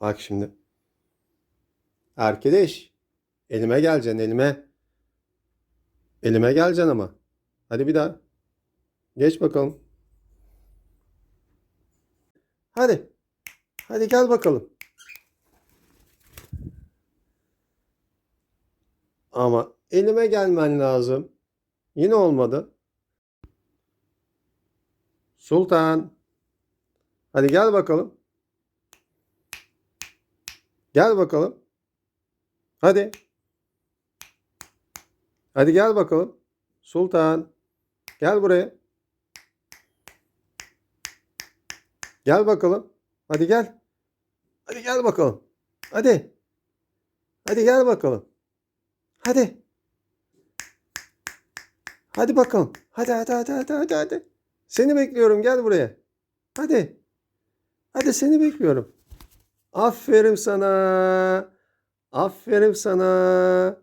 Bak şimdi. Arkadaş. Elime geleceksin elime. Elime geleceksin ama. Hadi bir daha. Geç bakalım. Hadi. Hadi gel bakalım. Ama elime gelmen lazım. Yine olmadı. Sultan. Hadi gel bakalım. Gel bakalım. Hadi. Hadi gel bakalım. Sultan. Gel buraya. Gel bakalım. Hadi gel. Hadi gel bakalım. Hadi. Hadi gel bakalım. Hadi. Hadi bakalım. Hadi hadi hadi hadi hadi hadi. Seni bekliyorum gel buraya. Hadi. Hadi seni bekliyorum. Aferin sana. Aferin sana.